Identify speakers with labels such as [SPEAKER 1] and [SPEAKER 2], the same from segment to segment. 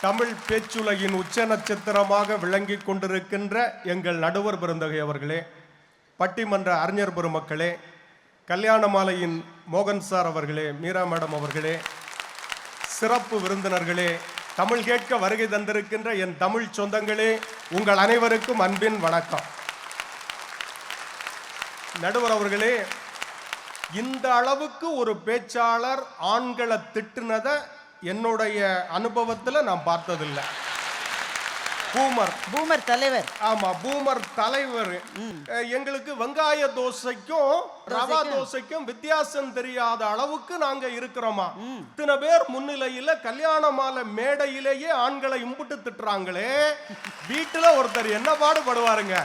[SPEAKER 1] தமிழ் பேச்சுலகின் உச்ச நட்சத்திரமாக விளங்கி கொண்டிருக்கின்ற எங்கள் நடுவர் பெருந்தகை அவர்களே பட்டிமன்ற அறிஞர் பெருமக்களே கல்யாண மாலையின் மோகன் சார் அவர்களே மீரா மேடம் அவர்களே சிறப்பு விருந்தினர்களே தமிழ் கேட்க வருகை தந்திருக்கின்ற என் தமிழ் சொந்தங்களே உங்கள் அனைவருக்கும் அன்பின் வணக்கம். நடுவர் அவர்களே இந்த அளவுக்கு ஒரு பேச்சாளர் ஆண்களை திட்டுனதை என்னுடைய அனுபவத்தில் நான் பார்த்ததில்லை. பூமர்.
[SPEAKER 2] பூமர் தலைவர்.
[SPEAKER 1] ஆமா பூமர் தலைவர். எங்களுக்கு வெங்காய தோசைக்கும் ரவா தோசைக்கும் வித்தியாசம் தெரியாத அளவுக்கு நாங்க இருக்கிறோமா? இத்தனை பேர் முன்னிலையில கல்யாண மாலை மேடையிலேயே ஆண்களை இம்புட்டு திட்டுறாங்களே. வீட்டுல ஒருத்தர் என்ன பாடுபடுவாருங்க?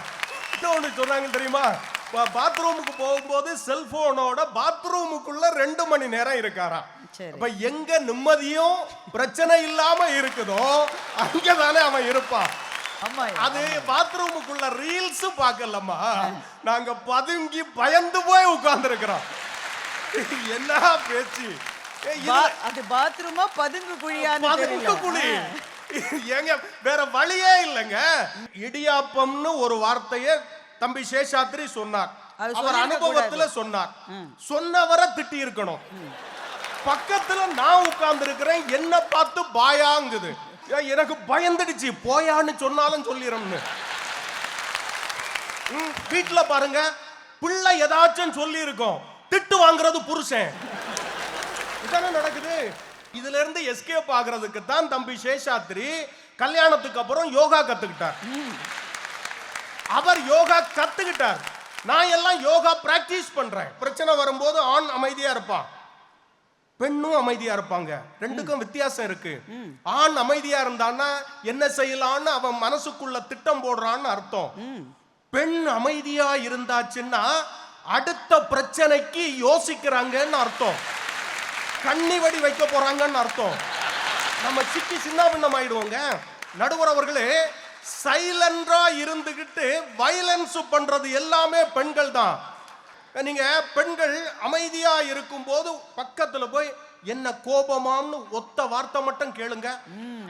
[SPEAKER 1] இன்னொன்னு சொன்னாங்க தெரியுமா? பாத்ரூமுக்கு போகும்போது செல்போனோட பாத்ரூமுக்குள்ள ரெண்டு மணி நேரம் இருக்காராம். அப்ப எங்க நிம்மதியும் பிரச்சனை இல்லாம இருக்குதோ அங்கதானே அவன் இருப்பான். அது பாத்ரூமுக்குள்ள ரீல்ஸ் பார்க்கலம்மா. நாங்க பதுங்கி பயந்து போய் உட்கார்ந்துருக்கிறோம். என்ன பேச்சு?
[SPEAKER 2] அது பாத்ரூமா பதுங்கு குழியான்னு
[SPEAKER 1] பதுங்கு குழி. ஏங்க வேற வழியே இல்லைங்க. இடியாப்பம்னு ஒரு வார்த்தையை தம்பி சேஷாத்ரி சொன்னார். அவர் அனுபவத்துல சொன்னார். சொன்னவரை திட்டி இருக்கணும். பக்கத்துல நான் உட்கார்ந்து இருக்கிறேன் என்ன பார்த்து பாயாங்குது. எனக்கு பயந்துடுச்சு போயான்னு சொன்னாலும் சொல்லிடும்னு வீட்டுல பாருங்க பிள்ளை ஏதாச்சும் சொல்லி இருக்கோம் திட்டு வாங்குறது புருஷன். இதானே நடக்குது? இதுல இருந்து எஸ்கேப் ஆகுறதுக்கு தான் தம்பி சேஷாத்ரி கல்யாணத்துக்கு அப்புறம் யோகா கத்துக்கிட்டார். அவர் யோகா கத்துக்கிட்டார். நான் எல்லாம் யோகா பிராக்டிஸ் பண்றேன். பிரச்சனை வரும்போது ஆண் அமைதியா இருப்பான். பெண்ணும் அமைதியா இருப்பாங்க. ரெண்டுக்கும் வித்தியாசம் இருக்கு. ஆண் அமைதியா இருந்தான்னா என்ன செய்யலாம்னு அவன் மனசுக்குள்ள திட்டம் போடுறான்னு அர்த்தம். பெண் அமைதியா இருந்தாச்சுன்னா அடுத்த பிரச்சனைக்கு யோசிக்கிறாங்கன்னு அர்த்தம். கண்ணி வடி வைக்க போறாங்கன்னு அர்த்தம். நம்ம சிக்கி சின்ன பின்னம் ஆயிடுவோங்க நடுவர் அவர்களே சைலண்டா இருந்துகிட்டு வயலன்ஸ் பண்றது எல்லாமே பெண்கள் தான். நீங்க பெண்கள் அமைதியா இருக்கும்போது பக்கத்துல போய் என்ன கோபமாம்னு ஒத்த வார்த்தை மட்டும் கேளுங்க.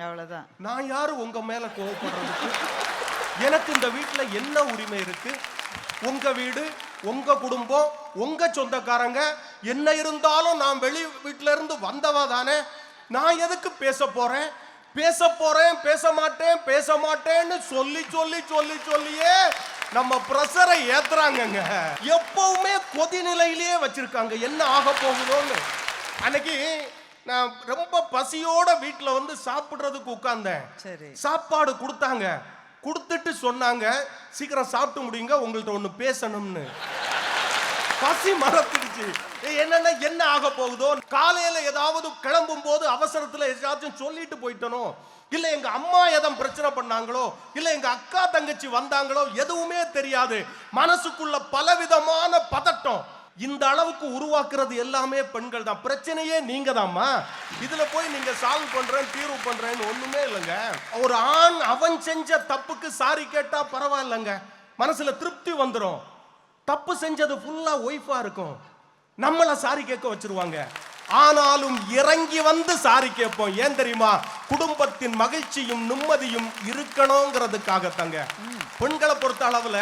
[SPEAKER 2] அவ்வளவுதான்.
[SPEAKER 1] நான் யாரு? உங்க மேல கோவப்படுறதுக்கு? எனக்கு இந்த வீட்ல என்ன உரிமை இருக்கு? உங்க வீடு உங்க குடும்பம் உங்க சொந்தக்காரங்க என்ன இருந்தாலும் நான் வெளி வீட்ல இருந்து வந்தவா தானே? நான் எதுக்கு பேச போறேன்? பேச போறேன் பேச மாட்டேன் பேச மாட்டேன்னு சொல்லி சொல்லி சொல்லி சொல்லியே நம்ம ப்ரெஷரை ஏத்துறாங்கங்க. எப்பவுமே கொதிநிலையிலேயே வச்சிருக்காங்க. என்ன ஆக போகுதோன்னு. அன்னைக்கு நான் ரொம்ப பசியோட வீட்ல வந்து சாப்பிடுறதுக்கு உட்கார்ந்தேன்.
[SPEAKER 2] சரி.
[SPEAKER 1] சாப்பாடு கொடுத்தாங்க. கொடுத்துட்டு சொன்னாங்க சீக்கிரம் சாப்பிட்டு முடியுங்க உங்கள்ட்ட ஒண்ணு பேசணும்னு. பசி மறந்துடுச்சு. என்னன்னா என்ன ஆக போகுதோ? காலையில ஏதாவது கிளம்பும் போது அவசரத்துல ஏதாச்சும் சொல்லிட்டு போயிட்டனோ? இல்ல எங்க அம்மா எதம் பிரச்சனை பண்ணாங்களோ? இல்ல எங்க அக்கா தங்கச்சி வந்தாங்களோ? எதுவுமே தெரியாது. மனசுக்குள்ள பலவிதமான பதட்டம். இந்த அளவுக்கு உருவாக்குறது எல்லாமே பெண்கள் தான். பிரச்சனையே நீங்க தாம்மா இதுல போய் நீங்க சால்வ் பண்றேன் தீர்வு பண்றேன்னு ஒண்ணுமே இல்லைங்க. ஒரு ஆண் அவன் செஞ்ச தப்புக்கு சாரி கேட்டா பரவாயில்லைங்க. மனசுல திருப்தி வந்துடும் தப்பு செஞ்சது ஃபுல்லா ஒய்ஃபா இருக்கும். நம்மளை சாரி கேட்க வச்சிருவாங்க. ஆனாலும் இறங்கி வந்து சாரி கேட்போம். ஏன் தெரியுமா? குடும்பத்தின் மகிழ்ச்சியும் நிம்மதியும் இருக்கணுங்கிறதுக்காக தங்க பெண்களை பொறுத்த அளவுல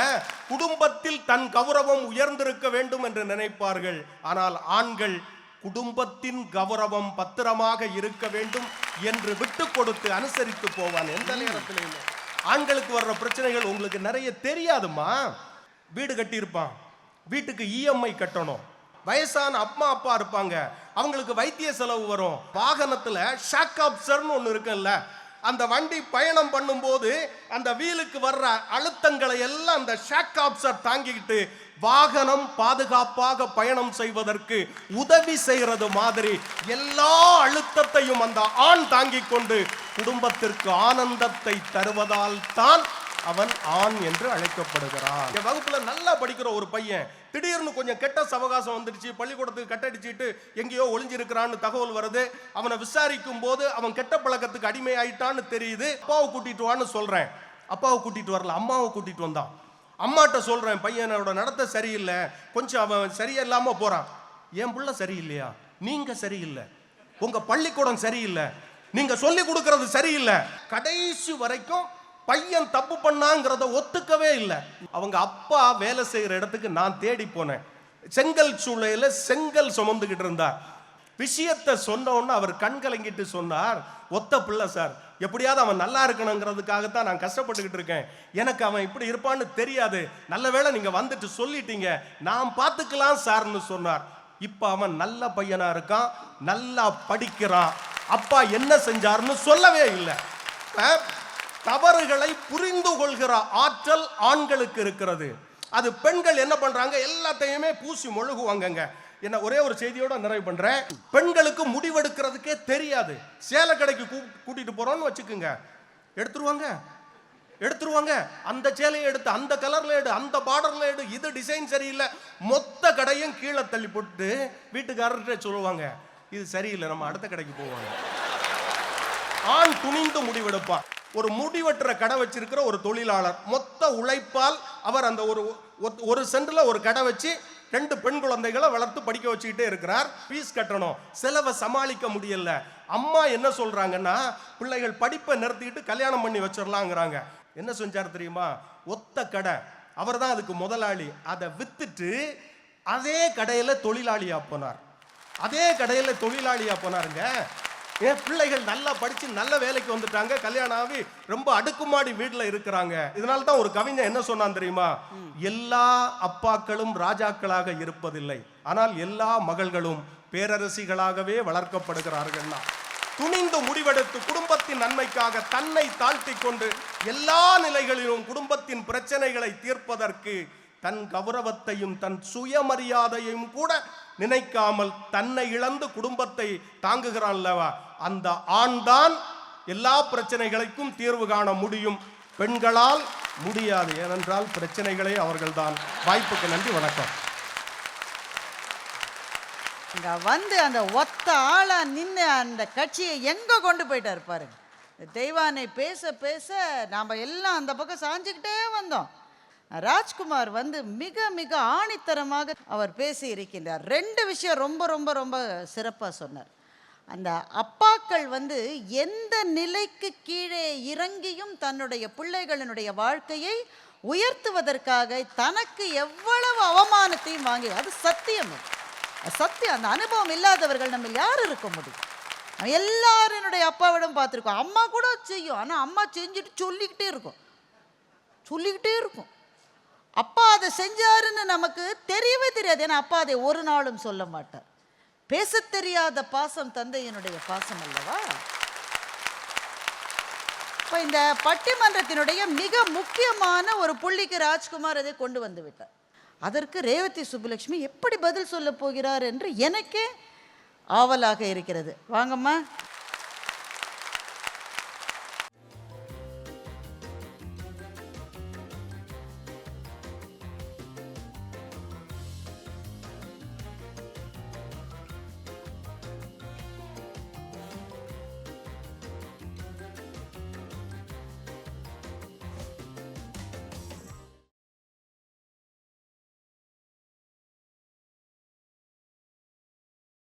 [SPEAKER 1] குடும்பத்தில் தன் கௌரவம் உயர்ந்திருக்க வேண்டும் என்று நினைப்பார்கள். ஆனால் ஆண்கள் குடும்பத்தின் கௌரவம் பத்திரமாக இருக்க வேண்டும் என்று விட்டு கொடுத்து அனுசரித்து போவான். எந்த நேரத்திலையும் ஆண்களுக்கு வர்ற பிரச்சனைகள் உங்களுக்கு நிறைய தெரியாதுமா வீடு கட்டியிருப்பான். வீட்டுக்கு இஎம்ஐ கட்டணும். வயசான அம்மா அப்பா இருப்பாங்க. அவங்களுக்கு வைத்திய செலவு வரும். வாகனத்தில் ஷாக் ஆப்சர்னு ஒன்று இருக்குல்ல அந்த வண்டி பயணம் பண்ணும்போது அந்த வீலுக்கு வர்ற அழுத்தங்களை எல்லாம் அந்த ஷாக் ஆப்சர் தாங்கிக்கிட்டு வாகனம் பாதுகாப்பாக பயணம் செய்வதற்கு உதவி செய்கிறது மாதிரி எல்லா அழுத்தத்தையும் அந்த ஆண் தாங்கிக் கொண்டு குடும்பத்திற்கு ஆனந்தத்தை தருவதால் தான் அவன் ஆண் என்று அழைக்கப்படுகிறான். என் வகுப்புல நல்லா படிக்கிற ஒரு பையன் திடீர்னு கொஞ்சம் கெட்ட சவகாசம் வந்துடுச்சு பள்ளிக்கூடத்துக்கு கட்டடிச்சிட்டு எங்கேயோ ஒளிஞ்சிருக்கிறான்னு தகவல் வருது. அவனை விசாரிக்கும் போது அவன் கெட்ட பழக்கத்துக்கு அடிமை ஆயிட்டான்னு தெரியுது. அப்பாவை கூட்டிட்டு வான்னு சொல்றேன். அப்பாவை கூட்டிட்டு வரல அம்மாவை கூட்டிட்டு வந்தான். அம்மாட்ட சொல்றேன் பையனோட நடத்த சரியில்லை. கொஞ்சம் அவன் சரியில்லாம போறான். என் புள்ள சரியில்லையா? நீங்க சரியில்லை. உங்க பள்ளிக்கூடம் சரியில்லை. நீங்க சொல்லி கொடுக்கறது சரியில்லை. கடைசி வரைக்கும் பையன் தப்பு பண்ணாங்கிறத ஒத்துக்கவே இல்லை. அவங்க அப்பா வேலை செய்கிற இடத்துக்கு நான் தேடி போனேன். செங்கல் சூளையில் செங்கல் சுமந்துக்கிட்டு இருந்தார். விஷயத்தை சொன்னோன்னு அவர் கண் கலங்கிட்டு சொன்னார் ஒத்த பிள்ளை சார் எப்படியாவது அவன் நல்லா இருக்கணுங்கிறதுக்காகத்தான் நான் கஷ்டப்பட்டுக்கிட்டு இருக்கேன். எனக்கு அவன் இப்படி இருப்பான்னு தெரியாது. நல்ல வேளை நீங்கள் வந்துட்டு சொல்லிட்டீங்க. நான் பார்த்துக்கலாம் சார்னு சொன்னார். இப்போ அவன் நல்ல பையனாக இருக்கான் நல்லா படிக்கிறான். அப்பா என்ன செஞ்சாருன்னு சொல்லவே இல்லை. தவறுகளை புரிந்து கொள்கிற ஆற்றல் ஆண்களுக்கு இருக்கிறது. அது பெண்கள் என்ன பண்றாங்க? எல்லாத்தையுமே பூசி மொழுகுவாங்கங்க. என்ன ஒரே ஒரு செய்தியோட நிறைவு பண்றேன். பெண்களுக்கு முடிவெடுக்கிறதுக்கே தெரியாது. சேலை கடைக்கு கூ- கூட்டிட்டு போறோம்னு வச்சுக்கோங்க. எடுத்துருவாங்க. எடுத்துருவாங்க. அந்த சேலையை எடுத்து அந்த கலர்ல எடு அந்த பார்டர்ல எடு. இது டிசைன் சரியில்லை. மொத்த கடையும் கீழே தள்ளி போட்டு வீட்டுக்காரர்கிட்ட சொல்லுவாங்க. இது சரியில்லை. நம்ம அடுத்த கடைக்கு போவாங்க ஆண் துணிந்து முடிவெடுப்பான். ஒரு முடிவெட்டுற கடை வச்சிருக்கிற ஒரு தொழிலாளர். மொத்த உழைப்பால் அவர் அந்த ஒரு ஒரு- ஒரு ஒரு கடை வச்சு ரெண்டு பெண் குழந்தைகளை வளர்த்து படிக்க வச்சுக்கிட்டே இருக்கிறார். ஃபீஸ் கட்டணும். செலவை சமாளிக்க முடியல. அம்மா என்ன சொல்கிறாங்கன்னா பிள்ளைகள் படிப்பை நிறுத்திக்கிட்டு கல்யாணம் பண்ணி வச்சிடலாங்கிறாங்க என்ன செஞ்சார் தெரியுமா? ஒத்த கடை. அவர் தான் அதுக்கு முதலாளி. அதை வித்துட்டு அதே கடையில் தொழிலாளியாக போனார். அதே கடையில் தொழிலாளியாக போனாருங்க. என் பிள்ளைகள் நல்லா படித்து நல்ல வேலைக்கு வந்துட்டாங்க. கல்யாணம் ஆகி ரொம்ப அடுக்குமாடி வீட்டில் இருக்கிறாங்க. இதனால தான் ஒரு கவிஞன் என்ன சொன்னான் தெரியுமா? எல்லா அப்பாக்களும் ராஜாக்களாக இருப்பதில்லை. ஆனால் எல்லா மகள்களும் பேரரசிகளாகவே வளர்க்கப்படுகிறார்கள்னா துணிந்து முடிவெடுத்து குடும்பத்தின் நன்மைக்காக தன்னை தாழ்த்தி கொண்டு எல்லா நிலைகளிலும் குடும்பத்தின் பிரச்சனைகளை தீர்ப்பதற்கு தன் கௌரவத்தையும் தன் சுயமரியாதையும் கூட நினைக்காமல் தன்னை இழந்து குடும்பத்தை தாங்குகிறான் அல்லவா? அந்த ஆண்தான் எல்லா பிரச்சனைகளுக்கும் தீர்வு காண முடியும். பெண்களால் முடியாது. ஏனென்றால் பிரச்சனைகளே அவர்கள்தான். வாய்ப்புக்கு நன்றி வணக்கம்.
[SPEAKER 2] இங்க வந்து அந்த ஒத்த ஆளா நின்று அந்த கட்சியை எங்க கொண்டு போயிட்டாரு பாருங்க. இந்த தெய்வானை பேச பேச நாம எல்லாம் அந்த பக்கம் சாஞ்சுக்கிட்டே வந்தோம். ராஜ்குமார் வந்து மிக மிக ஆணித்தரமாக அவர் பேசி இருக்கின்றார் ரெண்டு விஷயம் ரொம்ப ரொம்ப ரொம்ப சிறப்பாக சொன்னார். அந்த அப்பாக்கள் வந்து எந்த நிலைக்கு கீழே இறங்கியும் தன்னுடைய பிள்ளைகளினுடைய வாழ்க்கையை உயர்த்துவதற்காக தனக்கு எவ்வளவு அவமானத்தையும் வாங்கி அது சத்தியம் சத்தியம். அந்த அனுபவம் இல்லாதவர்கள் நம்ம யார் இருக்க முடியும்? நம்ம எல்லாருடைய அப்பாவிடம் பார்த்துருக்கோம். அம்மா கூட செய்யும். ஆனால் அம்மா செஞ்சுட்டு சொல்லிக்கிட்டே இருக்கும். சொல்லிக்கிட்டே இருக்கும். அப்பா அதை செஞ்சாருன்னு நமக்கு தெரியவே தெரியாது. ஏன்னா அப்பா அதை ஒரு நாளும் சொல்ல மாட்டார். பேசத் தெரியாத பாசம் தந்தையினுடைய பாசம் அல்லவா? இப்போ இந்த பட்டிமன்றத்தினுடைய மிக முக்கியமான ஒரு புள்ளிக்கு ராஜ்குமார் அதை கொண்டு வந்து விட்டார். அதற்கு ரேவதி சுப்புலட்சுமி எப்படி பதில் சொல்ல போகிறார் என்று எனக்கே ஆவலாக இருக்கிறது. வாங்கம்மா.